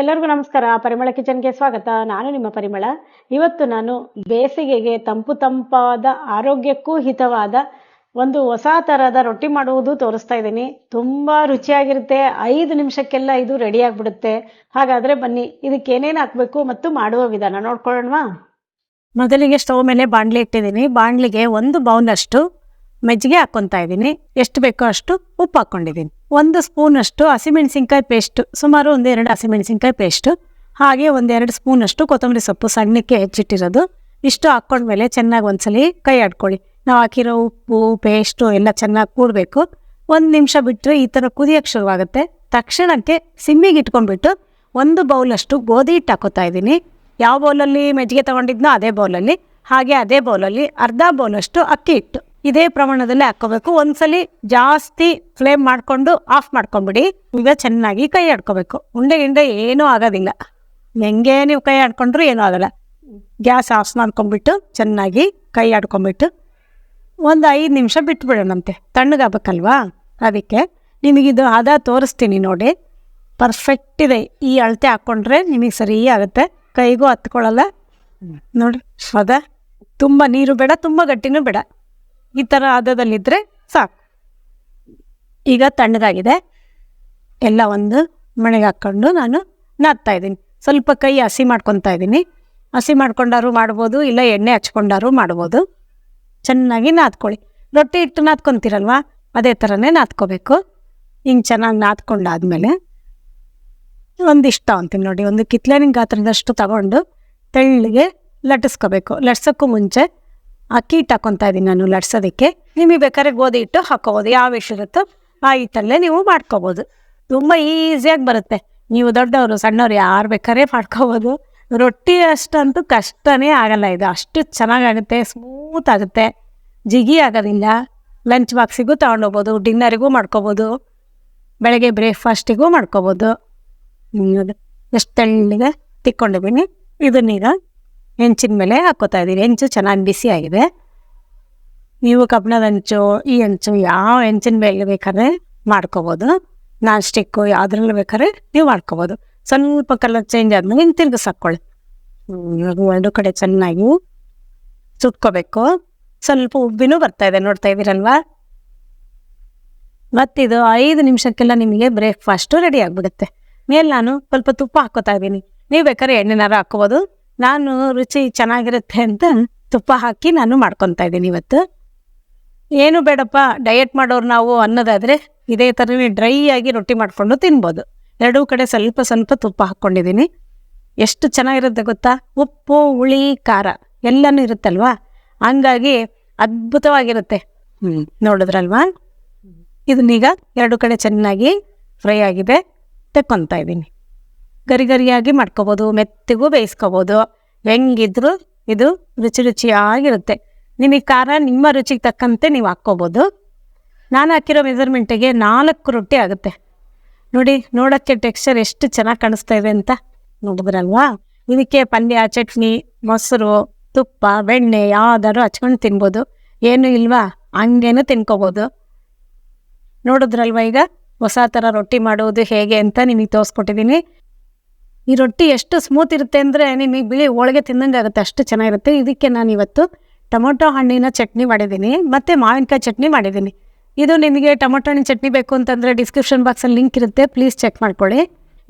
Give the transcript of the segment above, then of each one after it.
ಎಲ್ಲರಿಗೂ ನಮಸ್ಕಾರ. ಪರಿಮಳ ಕಿಚನ್ಗೆ ಸ್ವಾಗತ. ನಾನು ನಿಮ್ಮ ಪರಿಮಳ. ಇವತ್ತು ನಾನು ಬೇಸಿಗೆಗೆ ತಂಪು ತಂಪಾದ, ಆರೋಗ್ಯಕ್ಕೂ ಹಿತವಾದ ಒಂದು ಹೊಸ ಥರದ ರೊಟ್ಟಿ ಮಾಡುವುದು ತೋರಿಸ್ತಾ ಇದ್ದೀನಿ. ತುಂಬ ರುಚಿಯಾಗಿರುತ್ತೆ. ಐದು ನಿಮಿಷಕ್ಕೆಲ್ಲ ಇದು ರೆಡಿ ಆಗಿಬಿಡುತ್ತೆ. ಹಾಗಾದರೆ ಬನ್ನಿ, ಇದಕ್ಕೆ ಏನೇನು ಹಾಕಬೇಕು ಮತ್ತು ಮಾಡುವ ವಿಧಾನ ನೋಡ್ಕೊಳ್ಳೋಣವಾ? ಮೊದಲಿಗೆ ಸ್ಟವ್ ಮೇಲೆ ಬಾಣ್ಲಿ ಇಟ್ಟಿದ್ದೀನಿ. ಬಾಣಲಿಗೆ ಒಂದು ಬೌಲಷ್ಟು ಮೆಜ್ಜಿಗೆ ಹಾಕ್ಕೊತಾ ಇದ್ದೀನಿ. ಎಷ್ಟು ಬೇಕೋ ಅಷ್ಟು ಉಪ್ಪು ಹಾಕ್ಕೊಂಡಿದ್ದೀನಿ. ಒಂದು ಸ್ಪೂನಷ್ಟು ಹಸಿಮೆಣಸಿನ್ಕಾಯಿ ಪೇಸ್ಟ್, ಸುಮಾರು ಒಂದೆರಡು ಹಸಿಮೆಣಸಿನ್ಕಾಯಿ ಪೇಸ್ಟು, ಹಾಗೆ ಒಂದೆರಡು ಸ್ಪೂನಷ್ಟು ಕೊತ್ತಂಬರಿ ಸೊಪ್ಪು ಸಣ್ಣಕ್ಕೆ ಹೆಚ್ಚಿಟ್ಟಿರೋದು. ಇಷ್ಟು ಹಾಕ್ಕೊಂಡ್ಮೇಲೆ ಚೆನ್ನಾಗಿ ಒಂದ್ಸಲಿ ಕೈ ಆಡ್ಕೊಳ್ಳಿ. ನಾವು ಹಾಕಿರೋ ಉಪ್ಪು, ಪೇಸ್ಟು ಎಲ್ಲ ಚೆನ್ನಾಗಿ ಕೂಡಬೇಕು. ಒಂದು ನಿಮಿಷ ಬಿಟ್ಟರೆ ಈ ಥರ ಕುದಿಯೋಕ್ಕೆ ಶುರುವಾಗುತ್ತೆ. ತಕ್ಷಣಕ್ಕೆ ಸಿಮ್ಮಿಗೆ ಇಟ್ಕೊಂಡ್ಬಿಟ್ಟು ಒಂದು ಬೌಲಷ್ಟು ಗೋಧಿ ಹಿಟ್ಟು ಹಾಕೋತಾ ಇದ್ದೀನಿ. ಯಾವ ಬೌಲಲ್ಲಿ ಮೆಜ್ಜಿಗೆ ತೊಗೊಂಡಿದ್ನೋ ಅದೇ ಬೌಲಲ್ಲಿ, ಹಾಗೆ ಅದೇ ಬೌಲಲ್ಲಿ ಅರ್ಧ ಬೌಲಷ್ಟು ಅಕ್ಕಿ ಹಿಟ್ಟು. ಇದೇ ಪ್ರಮಾಣದಲ್ಲಿ ಹಾಕೋಬೇಕು ಒಂದ್ಸಲಿ ಜಾಸ್ತಿ ಫ್ಲೇಮ್ ಮಾಡಿಕೊಂಡು ಆಫ್ ಮಾಡ್ಕೊಂಬಿಡಿ. ಈಗ ಚೆನ್ನಾಗಿ ಕೈ ಆಡ್ಕೋಬೇಕು. ಉಂಡೆ ಗಿಂಡೆ ಏನೂ ಆಗೋದಿಲ್ಲ. ಹೆಂಗೆ ನೀವು ಕೈ ಆಡ್ಕೊಂಡ್ರು ಏನೂ ಆಗಲ್ಲ. ಗ್ಯಾಸ್ ಆಫ್ ಮಾಡ್ಕೊಂಬಿಟ್ಟು ಚೆನ್ನಾಗಿ ಕೈ ಆಡ್ಕೊಂಬಿಟ್ಟು ಒಂದು ಐದು ನಿಮಿಷ ಬಿಟ್ಬಿಡೋಣಂತೆ. ತಣ್ಣಗಾಗಬೇಕಲ್ವಾ? ಅದಕ್ಕೆ ನಿಮಗಿದು ಹದ ತೋರಿಸ್ತೀನಿ ನೋಡಿ. ಪರ್ಫೆಕ್ಟ್ ಇದೆ. ಈ ಅಳತೆ ಹಾಕ್ಕೊಂಡ್ರೆ ನಿಮಗೆ ಸರಿ ಆಗುತ್ತೆ. ಕೈಗೂ ಹತ್ಕೊಳ್ಳಲ್ಲ. ನೋಡಿ ಹದ ತುಂಬ ನೀರು ಬೇಡ, ತುಂಬ ಗಟ್ಟಿನೂ ಬೇಡ. ಈ ಥರ ಹದದಲ್ಲಿದ್ದರೆ ಸಾಕು. ಈಗ ತಣ್ಣಗಾಗಿದೆ. ಎಲ್ಲ ಒಂದು ಮಣೆಗೆ ಹಾಕ್ಕೊಂಡು ನಾನು ನಾದ್ತಾ ಇದ್ದೀನಿ. ಸ್ವಲ್ಪ ಕೈ ಹಸಿ ಮಾಡ್ಕೊತಾ ಇದ್ದೀನಿ. ಹಸಿ ಮಾಡ್ಕೊಂಡಾರು ಮಾಡ್ಬೋದು, ಇಲ್ಲ ಎಣ್ಣೆ ಹಚ್ಕೊಂಡಾರು ಮಾಡ್ಬೋದು. ಚೆನ್ನಾಗಿ ನಾದ್ಕೊಳ್ಳಿ. ರೊಟ್ಟಿ ಹಿಟ್ಟು ನಾದ್ಕೊತೀರಲ್ವ? ಅದೇ ಥರನೇ ನಾದ್ಕೋಬೇಕು. ಹಿಂಗೆ ಚೆನ್ನಾಗಿ ನಾದ್ಕೊಂಡಾದ್ಮೇಲೆ ಒಂದಿಷ್ಟ ಅಂತೀನಿ ನೋಡಿ, ಒಂದು ಕಿತ್ಲೆನಿಂಗ್ ಗಾತ್ರದಷ್ಟು ತಗೊಂಡು ತೆಳ್ಳಗೆ ಲಟ್ಟಿಸ್ಕೋಬೇಕು. ಲಟ್ಸೋಕ್ಕೂ ಮುಂಚೆ ಅಕ್ಕಿ ಹಿಟ್ಟು ಹಾಕೊತಾ ಇದ್ದೀನಿ ನಾನು ಲಟ್ಸೋದಕ್ಕೆ. ನಿಮಗೆ ಬೇಕಾದ್ರೆ ಗೋಧಿ ಹಿಟ್ಟು ಹಾಕೋಬೋದು. ಯಾವ ಇರುತ್ತೋ ಆ ಹಿಟ್ಟಲ್ಲೇ ನೀವು ಮಾಡ್ಕೋಬೋದು. ತುಂಬ ಈಸಿಯಾಗಿ ಬರುತ್ತೆ. ನೀವು ದೊಡ್ಡವರು, ಸಣ್ಣವ್ರು ಯಾರು ಬೇಕಾದ್ರೆ ಮಾಡ್ಕೋಬೋದು. ರೊಟ್ಟಿ ಅಷ್ಟಂತೂ ಕಷ್ಟನೇ ಆಗಲ್ಲ ಇದು. ಅಷ್ಟು ಚೆನ್ನಾಗಾಗುತ್ತೆ ಸ್ಮೂತ್ ಆಗುತ್ತೆ. ಜಿಗಿ ಆಗೋದಿಲ್ಲ. ಲಂಚ್ ಬಾಕ್ಸಿಗೂ ತೊಗೊಂಡೋಗ್ಬೋದು ಡಿನ್ನರಿಗೂ ಮಾಡ್ಕೋಬೋದು. ಬೆಳಗ್ಗೆ ಬ್ರೇಕ್ಫಾಸ್ಟಿಗೂ ಮಾಡ್ಕೋಬೋದು. ಎಷ್ಟು ತೆಳ್ಳಗೆ ತಿಕ್ಕೊಂಡಿದ್ದೀನಿ. ಇದನ್ನೀಗ ಹೆಂಚಿನ ಮೇಲೆ ಹಾಕೋತಾ ಇದ್ದೀನಿ. ಹೆಂಚು ಚೆನ್ನಾಗಿ ಬಿಸಿ ಆಗಿದೆ. ನೀವು ಕಬ್ಬಿಣದ ಹೆಂಚು, ಈ ಹೆಂಚು ಯಾವ ಹೆಂಚಿನ ಮೇಲೆ ಬೇಕಾದ್ರೆ ಮಾಡ್ಕೋಬೋದು. ನಾನ್ ಸ್ಟಿಕ್ಕು ಯಾವ್ದ್ರಲ್ಲಿ ಬೇಕಾದ್ರೆ ನೀವು ಮಾಡ್ಕೋಬೋದು. ಸ್ವಲ್ಪ ಕಲರ್ ಚೇಂಜ್ ಆದ್ಮೇಲೆ ಹಿಂಗೆ ತಿರ್ಗಿಸ್ ಹಾಕ್ಕೊಳ್ಳಿ ಎರಡು ಕಡೆ ಚೆನ್ನಾಗಿ ಸುಟ್ಕೋಬೇಕು. ಸ್ವಲ್ಪ ಉಬ್ಬಿನೂ ಬರ್ತಾ ಇದೆ. ನೋಡ್ತಾ ಇದ್ದೀರಲ್ವಾ? ಮತ್ತಿದು ಐದು ನಿಮಿಷಕ್ಕೆಲ್ಲ ನಿಮಗೆ ಬ್ರೇಕ್ಫಾಸ್ಟು ರೆಡಿ ಆಗಿಬಿಡುತ್ತೆ. ಮೇಲೆ ನಾನು ಸ್ವಲ್ಪ ತುಪ್ಪ ಹಾಕೋತಾ ಇದ್ದೀನಿ. ನೀವು ಬೇಕಾದ್ರೆ ಎಣ್ಣೆನಾರು ಹಾಕೋಬೋದು ನಾನು ರುಚಿ ಚೆನ್ನಾಗಿರುತ್ತೆ ಅಂತ ತುಪ್ಪ ಹಾಕಿ ನಾನು ಮಾಡ್ಕೊತಾ ಇದ್ದೀನಿ ಇವತ್ತು. ಏನು ಬೇಡಪ್ಪ ಡಯಟ್ ಮಾಡೋರು ನಾವು ಅನ್ನೋದಾದರೆ ಇದೇ ಥರನೇ ಡ್ರೈ ಆಗಿ ರೊಟ್ಟಿ ಮಾಡಿಕೊಂಡು ತಿನ್ಬೋದು. ಎರಡೂ ಕಡೆ ಸ್ವಲ್ಪ ಸ್ವಲ್ಪ ತುಪ್ಪ ಹಾಕ್ಕೊಂಡಿದ್ದೀನಿ. ಎಷ್ಟು ಚೆನ್ನಾಗಿರುತ್ತೆ ಗೊತ್ತಾ? ಉಪ್ಪು ಹುಳಿ ಖಾರ ಎಲ್ಲನೂ ಇರುತ್ತಲ್ವಾ? ಹಂಗಾಗಿ ಅದ್ಭುತವಾಗಿರುತ್ತೆ. ಹ್ಞೂ ನೋಡಿದ್ರಲ್ವಾ? ಇದನ್ನೀಗ ಎರಡು ಕಡೆ ಚೆನ್ನಾಗಿ ಫ್ರೈ ಆಗಿದೆ ತೆಕ್ಕೊತಾ ಇದ್ದೀನಿ. ಗರಿ ಗರಿಯಾಗಿ ಮಾಡ್ಕೋಬೋದು, ಮೆತ್ತಿಗೂ ಬೇಯಿಸ್ಕೋಬೋದು. ಹೆಂಗಿದ್ರು ಇದು ರುಚಿ ರುಚಿಯಾಗಿರುತ್ತೆ. ನಿಮಗೆ ಖಾರ, ನಿಮ್ಮ ರುಚಿಗೆ ತಕ್ಕಂತೆ ನೀವು ಹಾಕ್ಕೋಬೋದು. ನಾನು ಹಾಕಿರೋ ಮೆಜರ್ಮೆಂಟಿಗೆ ನಾಲ್ಕು ರೊಟ್ಟಿ ಆಗುತ್ತೆ. ನೋಡಿ, ನೋಡೋಕ್ಕೆ ಟೆಕ್ಸ್ಚರ್ ಎಷ್ಟು ಚೆನ್ನಾಗಿ ಕಾಣಿಸ್ತಾ ಇದೆ ಅಂತ ನೋಡಿದ್ರಲ್ವಾ? ಇದಕ್ಕೆ ಪಲ್ಯ, ಚಟ್ನಿ, ಮೊಸರು, ತುಪ್ಪ, ಬೆಣ್ಣೆ ಯಾವ್ದಾದ್ರು ಹಚ್ಕೊಂಡು ತಿನ್ಬೋದು. ಏನು ಇಲ್ವಾ? ಹಂಗೇನು ತಿನ್ಕೋಬೋದು. ನೋಡಿದ್ರಲ್ವ ಈಗ? ಹೊಸ ಥರ ರೊಟ್ಟಿ ಮಾಡೋದು ಹೇಗೆ ಅಂತ ನಿಮಗೆ ತೋರಿಸ್ಕೊಟ್ಟಿದ್ದೀನಿ ಈ ರೊಟ್ಟಿ ಎಷ್ಟು ಸ್ಮೂತ್ ಇರುತ್ತೆ ಅಂದರೆ ನಿಮಗೆ ಬಿಳಿ ಹೋಳಿಗೆ ತಿಂದಂಗೆ ಆಗುತ್ತೆ, ಅಷ್ಟು ಚೆನ್ನಾಗಿರುತ್ತೆ. ಇದಕ್ಕೆ ನಾನು ಇವತ್ತು ಟೊಮೊಟೊ ಹಣ್ಣಿನ ಚಟ್ನಿ ಮಾಡಿದ್ದೀನಿ, ಮತ್ತು ಮಾವಿನಕಾಯಿ ಚಟ್ನಿ ಮಾಡಿದ್ದೀನಿ. ಇದು ನಿಮಗೆ ಟೊಮೊಟೊ ಹಣ್ಣಿನ ಚಟ್ನಿ ಬೇಕು ಅಂತಂದರೆ ಡಿಸ್ಕ್ರಿಪ್ಷನ್ ಬಾಕ್ಸಲ್ಲಿ ಲಿಂಕ್ ಇರುತ್ತೆ ಪ್ಲೀಸ್ ಚೆಕ್ ಮಾಡ್ಕೊಳ್ಳಿ.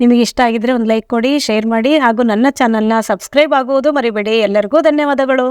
ನಿಮಗೆ ಇಷ್ಟ ಆಗಿದ್ರೆ ಒಂದು ಲೈಕ್ ಕೊಡಿ ಶೇರ್ ಮಾಡಿ, ಹಾಗೂ ನನ್ನ ಚಾನಲ್ನ ಸಬ್ಸ್ಕ್ರೈಬ್ ಆಗುವುದು ಮರಿಬೇಡಿ. ಎಲ್ಲರಿಗೂ ಧನ್ಯವಾದಗಳು.